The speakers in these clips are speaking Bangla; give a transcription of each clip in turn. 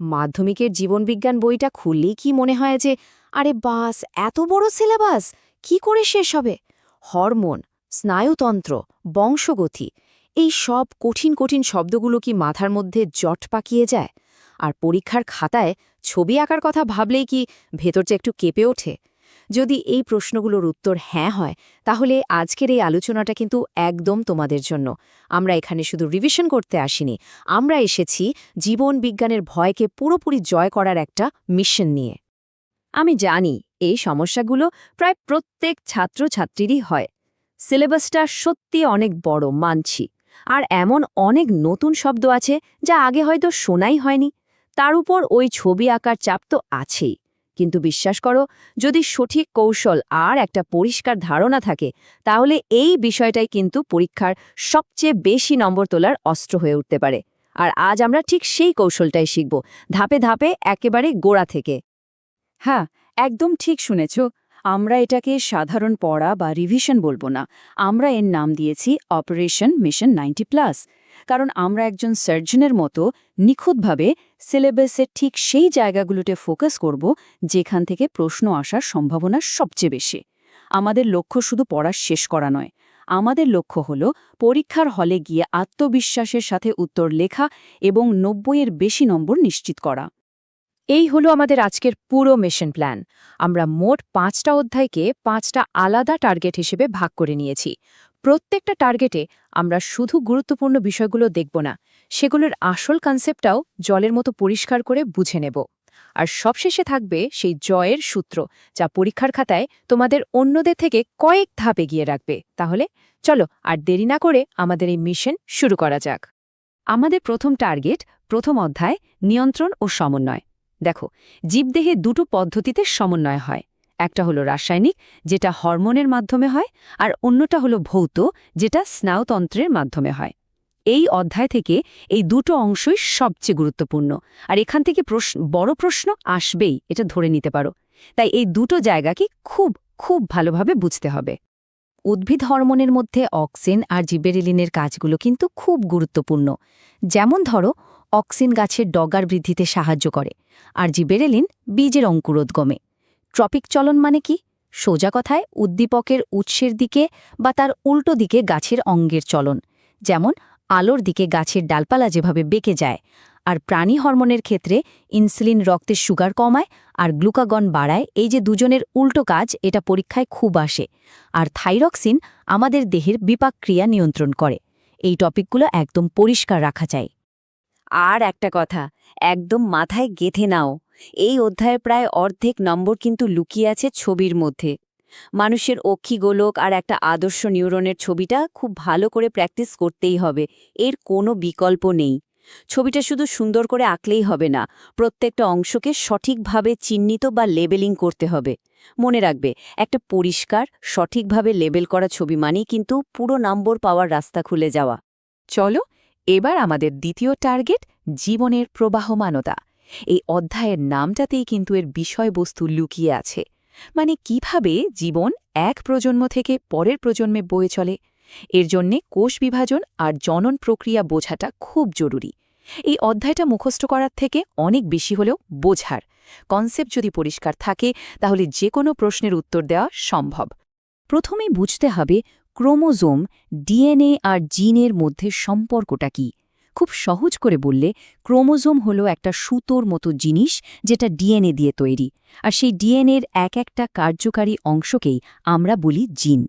মাধ্যমিকের জীবনবিজ্ঞান বইটা খুললেই কি মনে হয় যে, আরে বাস, এত বড় সিলেবাস! কি করে শেষ হবে? হরমোন, স্নায়ুতন্ত্র, বংশগতি, এই সব কঠিন কঠিন শব্দগুলো কি মাথার মধ্যে জট পাকিয়ে যায়? আর পরীক্ষার খাতায় ছবি আঁকার কথা ভাবলেই কি ভেতরটা একটু কেঁপে ওঠে? যদি এই প্রশ্নগুলোর উত্তর হ্যাঁ হয়, তাহলে আজকের এই আলোচনাটা কিন্তু একদম তোমাদের জন্য। আমরা এখানে শুধু রিভিশন করতে আসিনি, আমরা এসেছি জীবন বিজ্ঞানের ভয়কে পুরোপুরি জয় করার একটা মিশন নিয়ে। আমি জানি এই সমস্যাগুলো প্রায় প্রত্যেক ছাত্রছাত্রীরই হয়। সিলেবাসটা সত্যি অনেক বড়, মানছি। আর এমন অনেক নতুন শব্দ আছে যা আগে হয়তো শোনাই হয়নি। তার উপর ওই ছবি আঁকার চাপ তো আছেই। কিন্তু বিশ্বাস করো, যদি সঠিক কৌশল আর একটা পরিষ্কার ধারণা থাকে, তাহলে এই বিষয়টাই কিন্তু পরীক্ষার সবচেয়ে বেশি নম্বর তোলার অস্ত্র হয়ে উঠতে পারে। আর আজ আমরা ঠিক সেই কৌশলটাই শিখব, ধাপে ধাপে একেবারে গোড়া থেকে। হ্যাঁ একদম ঠিক শুনেছ। আমরা এটাকে সাধারণ পড়া বা রিভিশন বলব না। আমরা এর নাম দিয়েছি অপারেশন মিশন নাইনটি প্লাস। কারণ আমরা একজন সার্জনের মতো নিখুঁতভাবে সিলেবাসের ঠিক সেই জায়গাগুলোতে ফোকাস করব যেখান থেকে প্রশ্ন আসার সম্ভাবনা সবচেয়ে বেশি। আমাদের লক্ষ্য শুধু পড়া শেষ করা নয়। আমাদের লক্ষ্য হল পরীক্ষার হলে গিয়ে আত্মবিশ্বাসের সাথে উত্তর লেখা এবং নব্বইয়ের বেশি নম্বর নিশ্চিত করা। এই হলো আমাদের আজকের পুরো মিশন প্ল্যান আমরা মোট পাঁচটা অধ্যায়কে পাঁচটা আলাদা টার্গেট হিসেবে ভাগ করে নিয়েছি। প্রত্যেকটা টার্গেটে আমরা শুধু গুরুত্বপূর্ণ বিষয়গুলো দেখব না, সেগুলোর আসল কনসেপ্টটাও জলের মতো পরিষ্কার করে বুঝে নেব। আর সবশেষে থাকবে সেই জয়ের সূত্র, যা পরীক্ষার খাতায় তোমাদের অন্যদের থেকে কয়েক ধাপ এগিয়ে রাখবে। তাহলে চলো আর দেরি না করে আমাদের এই মিশন শুরু করা যাক। আমাদের প্রথম টার্গেট প্রথম অধ্যায় নিয়ন্ত্রণ ও সমন্বয়। দেখো, জীবদেহে দুটো পদ্ধতিতে সমন্বয় হয়। একটা হলো রাসায়নিক, যেটা হরমোনের মাধ্যমে হয়, আর অন্যটা হলো ভৌত, যেটা স্নায়ুতন্ত্রের মাধ্যমে হয়। এই অধ্যায় থেকে এই দুটো অংশই সবচেয়ে গুরুত্বপূর্ণ। আর এখান থেকে প্রশ্ন, বড় প্রশ্ন আসবেই, এটা ধরে নিতে পারো। তাই এই দুটো জায়গাকে খুব খুব ভালোভাবে বুঝতে হবে। উদ্ভিদ হরমোনের মধ্যে অক্সিন আর জিবেরিলিনের কাজগুলো কিন্তু খুব গুরুত্বপূর্ণ। যেমন ধরো, অক্সিন গাছের ডগার বৃদ্ধিতে সাহায্য করে, আর জিবেরেলিন বীজের অঙ্কুরোদ্গমে। ট্রপিক চলন মানে কি? সোজা কথায় উদ্দীপকের উৎসের দিকে বা তার উল্টো দিকে গাছের অঙ্গের চলন। যেমন, আলোর দিকে গাছের ডালপালা যেভাবে বেঁকে যায়, আর প্রাণী হরমোনের ক্ষেত্রে ইনসুলিন রক্তের সুগার কমায় আর গ্লুকাগন বাড়ায়, এই যে দুজনের উল্টো কাজ, এটা পরীক্ষায় খুব আসে। আর থাইরক্সিন আমাদের দেহের বিপাকক্রিয়া নিয়ন্ত্রণ করে। এই টপিকগুলো একদম পরিষ্কার রাখা চাই আর একটা কথা, একদম মাথায় গেথে নাও। এই অধ্যায়ের প্রায় অর্ধেক নম্বর কিন্তু লুকিয়ে আছে ছবির মধ্যে। মানুষের অক্ষিগোলক আর একটা আদর্শ নিউরনের ছবিটা খুব ভালো করে প্র্যাকটিস করতেই হবে, এর কোনো বিকল্প নেই। ছবিটা শুধু সুন্দর করে আঁকলেই হবে না, প্রত্যেকটা অংশকে সঠিকভাবে চিহ্নিত বা লেবেলিং করতে হবে। মনে রাখবে, একটা পরিষ্কার, সঠিকভাবে লেবেল করা ছবি মানেই কিন্তু পুরো নম্বর পাওয়ার রাস্তা খুলে যাওয়া। চলো, এবার আমাদের দ্বিতীয় টার্গেট জীবনের প্রবাহমানতা। এই অধ্যায়ের নামটাতেই কিন্তু এর বিষয়বস্তু লুকিয়ে আছে। মানে কীভাবে জীবন এক প্রজন্ম থেকে পরের প্রজন্মে বয়ে চলে? এর জন্যে কোষ বিভাজন আর জনন প্রক্রিয়া বোঝাটা খুব জরুরি। এই অধ্যায়টা মুখস্থ করার থেকে অনেক বেশি হলেও বোঝার। কনসেপ্ট যদি পরিষ্কার থাকে, তাহলে যে কোনো প্রশ্নের উত্তর দেওয়া সম্ভব। প্রথমেই বুঝতে হবে ক্রোমোজোম ডিএনএ আর জিনের মধ্যে সম্পর্কটা কি। খুব সহজ করে বললে, ক্রোমোজোম হলো একটা সুতোর মতো জিনিস যেটা ডিএনএ দিয়ে তৈরি। আর সেই ডিএনএর এক একটা কার্যকারী অংশকেই আমরা বলি জিন।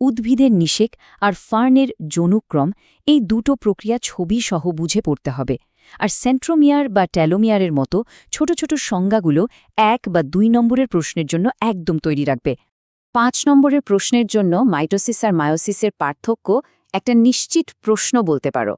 উদ্ভিদের নিষেক আর ফার্নের যৌনুক্রম এই দুটো প্রক্রিয়া ছবি সহ বুঝে পড়তে হবে। আর সেন্ট্রোমিয়ার বা ট্যালোমিয়ারের মতো ছোট ছোট সংজ্ঞাগুলো এক বা দুই নম্বরের প্রশ্নের জন্য একদম তৈরি রাখবে। পাঁচ নম্বরের প্রশ্নের জন্য মাইটোসিস আর মায়োসিসের পার্থক্য একটা নিশ্চিত প্রশ্ন বলতে পারো।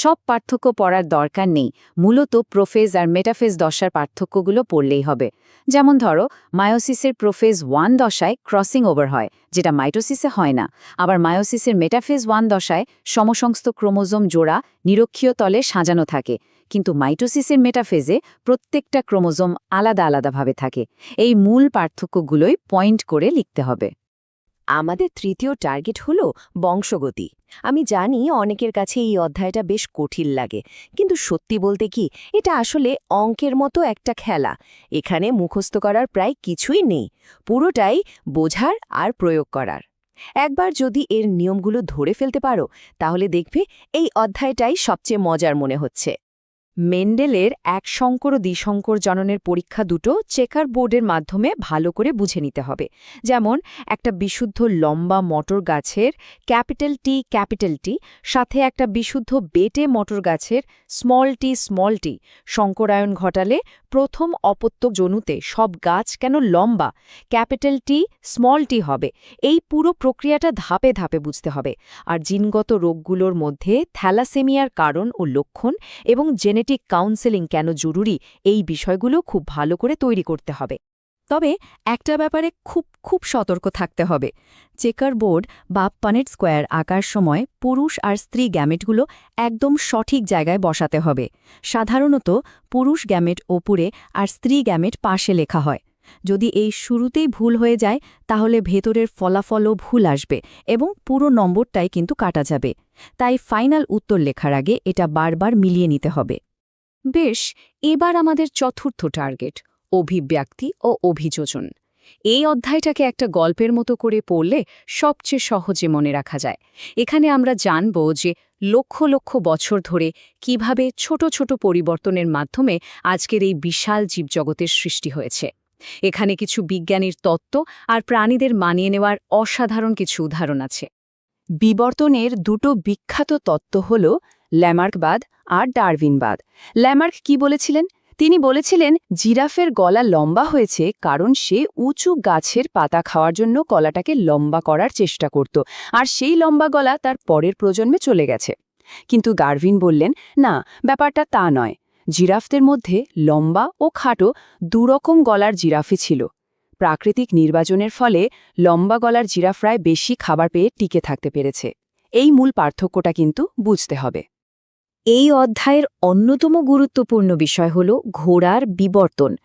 সব পার্থক্য পড়ার দরকার নেই, মূলত প্রোফেজ আর মেটাফেজ দশার পার্থক্যগুলো পড়লেই হবে। যেমন ধরো, মায়োসিসের প্রোফেজ ওয়ান দশায় ক্রসিং ওভার হয়, যেটা মাইটোসিসে হয় না। আবার মায়োসিসের মেটাফেজ ওয়ান দশায় সমসংস্থ ক্রোমোজোম জোড়া নিরক্ষীয় তলে সাজানো থাকে। কিন্তু মাইটোসিসের মেটাফেজে প্রত্যেকটা ক্রোমোজোম আলাদা আলাদাভাবে থাকে। এই মূল পার্থক্যগুলোই পয়েন্ট করে লিখতে হবে। আমাদের তৃতীয় টার্গেট হলো বংশগতি। আমি জানি অনেকের কাছে এই অধ্যায়টা বেশ কঠিন লাগে, কিন্তু সত্যি বলতে কি, এটা আসলে অঙ্কের মতো একটা খেলা। এখানে মুখস্থ করার প্রায় কিছুই নেই, পুরোটাই বোঝার আর প্রয়োগ করার। একবার যদি এর নিয়মগুলো ধরে ফেলতে পারো, তাহলে দেখবে এই অধ্যায়টাই সবচেয়ে মজার মনে হচ্ছে। মেন্ডেলের এক শঙ্কর ও দ্বিশঙ্কর জননের পরীক্ষা দুটো চেকার বোর্ডের মাধ্যমে ভালো করে বুঝে নিতে হবে। যেমন, একটা বিশুদ্ধ লম্বা মটর গাছের ক্যাপিটাল টি ক্যাপিটাল টি, সাথে একটা বিশুদ্ধ বেটে মটর গাছের স্মল টি স্মল টি শঙ্করায়ন ঘটালে প্রথম অপত্য জনুতে সব গাছ কেন লম্বা, ক্যাপিটাল টি, স্মল টি হবে। এই পুরো প্রক্রিয়াটা ধাপে ধাপে বুঝতে হবে। আর জিনগত রোগগুলোর মধ্যে থ্যালাসেমিয়ার কারণ ও লক্ষণ এবং জেনেটিক কাউন্সেলিং কেন জরুরি এই বিষয়গুলো খুব ভালো করে তৈরি করতে হবে। তবে একটা ব্যাপারে খুব খুব সতর্ক থাকতে হবে। চেকার বোর্ড বা পানেট স্কোয়ার আঁকার সময় পুরুষ আর স্ত্রী গ্যামেটগুলো একদম সঠিক জায়গায় বসাতে হবে। সাধারণত পুরুষ গ্যামেট ওপরে আর স্ত্রী গ্যামেট পাশে লেখা হয়। যদি এই শুরুতেই ভুল হয়ে যায়, তাহলে ভেতরের ফলাফলও ভুল আসবে এবং পুরো নম্বরটাই কিন্তু কাটা যাবে। তাই ফাইনাল উত্তর লেখার আগে এটা বারবার মিলিয়ে নিতে হবে। বেশ, এবার আমাদের চতুর্থ টার্গেট, অভিব্যক্তি ও অভিযোজন। এই অধ্যায়টাকে একটা গল্পের মতো করে পড়লে সবচেয়ে সহজে মনে রাখা যায়। এখানে আমরা জানব যে লক্ষ লক্ষ বছর ধরে কীভাবে ছোট ছোট পরিবর্তনের মাধ্যমে আজকের এই বিশাল জীবজগতের সৃষ্টি হয়েছে। এখানে কিছু বিজ্ঞানীর তত্ত্ব আর প্রাণীদের মানিয়ে নেওয়ার অসাধারণ কিছু উদাহরণ আছে। বিবর্তনের দুটো বিখ্যাত তত্ত্ব হল ল্যামার্কবাদ আর ডারউইনবাদ ল্যামার্ক কি বলেছিলেন? তিনি বলেছিলেন, জিরাফের গলা লম্বা হয়েছে কারণ সে উঁচু গাছের পাতা খাওয়ার জন্য গলাটাকে লম্বা করার চেষ্টা করত, আর সেই লম্বা গলা তার পরের প্রজন্মে চলে গেছে। কিন্তু ডারউইন বললেন, না, ব্যাপারটা তা নয়। জিরাফদের মধ্যে লম্বা ও খাটো দুরকম গলার জিরাফই ছিল। প্রাকৃতিক নির্বাচনের ফলে লম্বা গলার জিরাফরায় বেশি খাবার পেয়ে টিকে থাকতে পেরেছে। এই মূল পার্থক্যটা কিন্তু বুঝতে হবে। এই অধ্যায়ের অন্যতম গুরুত্বপূর্ণ বিষয় হল ঘোড়ার বিবর্তন।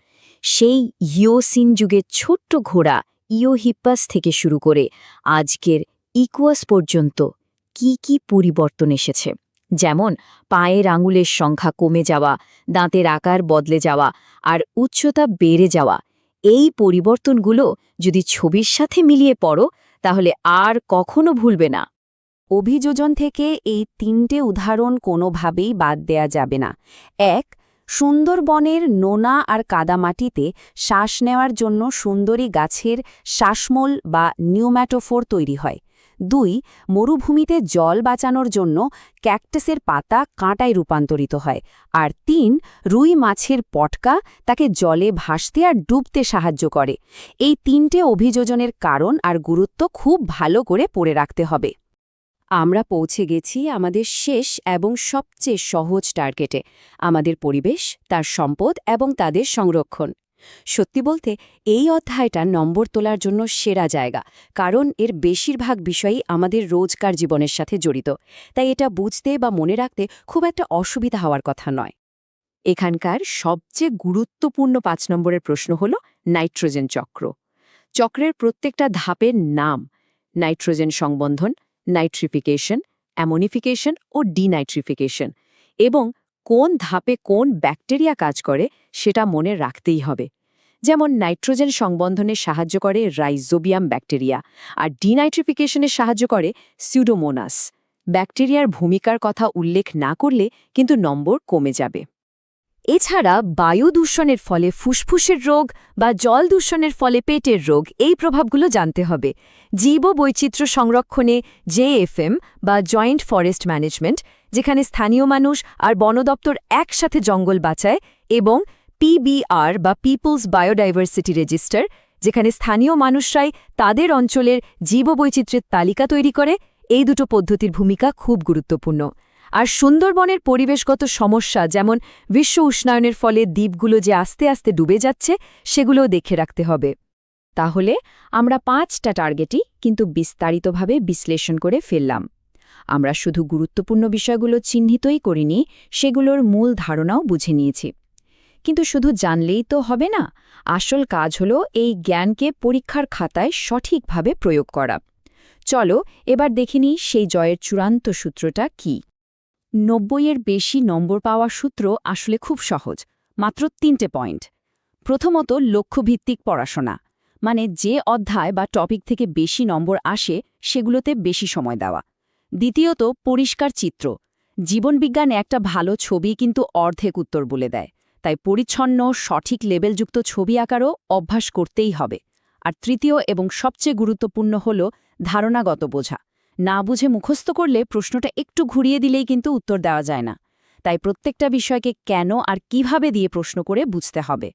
সেই ইয়োসিন যুগের ছোট্ট ঘোড়া ইয়োহিপ্পাস থেকে শুরু করে আজকের ইকুয়াস পর্যন্ত কি কি পরিবর্তন এসেছে। যেমন, পায়ের আঙুলের সংখ্যা কমে যাওয়া, দাঁতের আকার বদলে যাওয়া আর উচ্চতা বেড়ে যাওয়া। এই পরিবর্তনগুলো যদি ছবির সাথে মিলিয়ে পড়ো, তাহলে আর কখনো ভুলবে না। অভিযোজন থেকে এই তিনটে উদাহরণ কোনোভাবেই বাদ দেয়া যাবে না। এক, সুন্দরবনের নোনা আর কাদামাটিতে শ্বাস নেওয়ার জন্য সুন্দরী গাছের শ্বাসমূল বা নিউম্যাটোফোর তৈরি হয়। দুই, মরুভূমিতে জল বাঁচানোর জন্য ক্যাকটাসের পাতা কাঁটায় রূপান্তরিত হয়। আর তিন, রুই মাছের পটকা তাকে জলে ভাসতে আর ডুবতে সাহায্য করে। এই তিনটে অভিযোজনের কারণ আর গুরুত্ব খুব ভালো করে পড়ে রাখতে হবে। আমরা পৌঁছে গেছি আমাদের শেষ এবং সবচেয়ে সহজ টার্গেটে, আমাদের পরিবেশ, তার সম্পদ এবং তাদের সংরক্ষণ। সত্যি বলতে, এই অধ্যায়টা নম্বর তোলার জন্য সেরা জায়গা, কারণ এর বেশিরভাগ বিষয়ই আমাদের রোজকার জীবনের সাথে জড়িত। তাই এটা বুঝতে বা মনে রাখতে খুব একটা অসুবিধা হওয়ার কথা নয়। এখানকার সবচেয়ে গুরুত্বপূর্ণ পাঁচ নম্বরের প্রশ্ন হল নাইট্রোজেন চক্র। চক্রের প্রত্যেকটা ধাপের নাম, নাইট্রোজেন সংবন্ধন নাইট্রিফিকেশন অ্যামোনিফিকেশন ও ডিনাইট্রিফিকেশন এবং কোন ধাপে কোন ব্যাকটেরিয়া কাজ করে সেটা মনে রাখতেই হবে। যেমন নাইট্রোজেন সংবন্ধনে সাহায্য করে রাইজোবিয়াম ব্যাকটেরিয়া আর ডিনাইট্রিফিকেশনে সাহায্য করে সিউডোমোনাস ব্যাকটেরিয়ার ভূমিকার কথা উল্লেখ না করলে কিন্তু নম্বর কমে যাবে। এছাড়া বায়ু দূষণের ফলে ফুসফুসের রোগ বা জল দূষণের ফলে পেটের রোগ এই প্রভাবগুলো জানতে হবে। জীব বৈচিত্র্য সংরক্ষণে জেএফএম বা জয়েন্ট ফরেস্ট ম্যানেজমেন্ট, যেখানে স্থানীয় মানুষ আর বন দপ্তর একসাথে জঙ্গল বাঁচায় এবং পিবিআর বা পিপলস বায়োডাইভার্সিটি রেজিস্টার, যেখানে স্থানীয় মানুষরাই তাদের অঞ্চলের জীববৈচিত্র্যের তালিকা তৈরি করে, এই দুটো পদ্ধতির ভূমিকা খুব গুরুত্বপূর্ণ। আর সুন্দরবনের পরিবেশগত সমস্যা, যেমন বিশ্ব উষ্ণায়নের ফলে দ্বীপগুলো যে আস্তে আস্তে ডুবে যাচ্ছে, সেগুলোও দেখে রাখতে হবে। তাহলে আমরা পাঁচটা টার্গেটই কিন্তু বিস্তারিতভাবে বিশ্লেষণ করে ফেললাম। আমরা শুধু গুরুত্বপূর্ণ বিষয়গুলো চিহ্নিতই করিনি, সেগুলোর মূল ধারণাও বুঝে নিয়েছি। কিন্তু শুধু জানলেই তো হবে না, আসল কাজ হলো এই জ্ঞানকে পরীক্ষার খাতায় সঠিকভাবে প্রয়োগ করা। চলো এবার দেখিনি সেই জয়ের চূড়ান্ত সূত্রটা কি। নব্বইয়ের বেশি নম্বর পাওয়ার সূত্র আসলে খুব সহজ, মাত্র তিনটে পয়েন্ট। প্রথমত, লক্ষ্যভিত্তিক পড়াশোনা। মানে যে অধ্যায় বা টপিক থেকে বেশি নম্বর আসে, সেগুলোতে বেশি সময় দেওয়া। দ্বিতীয়ত, পরিষ্কার চিত্র। জীবনবিজ্ঞানে একটা ভালো ছবি কিন্তু অর্ধেক উত্তর বলে দেয়। তাই পরিচ্ছন্ন, সঠিক লেবেলযুক্ত ছবি আঁকারও অভ্যাস করতেই হবে। আর তৃতীয় এবং সবচেয়ে গুরুত্বপূর্ণ হল ধারণাগত বোঝা। না বুঝে মুখস্থ করলে প্রশ্নটা একটু ঘুরিয়ে দিলেই কিন্তু উত্তর দেওয়া যায় না। তাই প্রত্যেকটা বিষয়কে কেন আর কীভাবে দিয়ে প্রশ্ন করে বুঝতে হবে।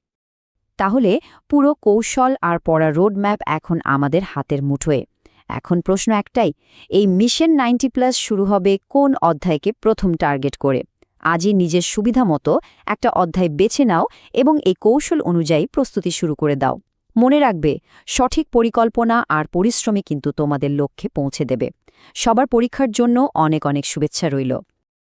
তাহলে পুরো কৌশল আর পড়া রোডম্যাপ এখন আমাদের হাতের মুঠোয়। এখন প্রশ্ন একটাই, এই মিশন নাইনটি প্লাস শুরু হবে কোন অধ্যায়কে প্রথম টার্গেট করে? আজই নিজের সুবিধা মতো একটা অধ্যায় বেছে নাও এবং এই কৌশল অনুযায়ী প্রস্তুতি শুরু করে দাও। মনে রাখবে, সঠিক পরিকল্পনা আর পরিশ্রমে কিন্তু তোমাদের লক্ষ্যে পৌঁছে দেবে। সবার পরীক্ষার জন্য অনেক অনেক শুভেচ্ছা রইল।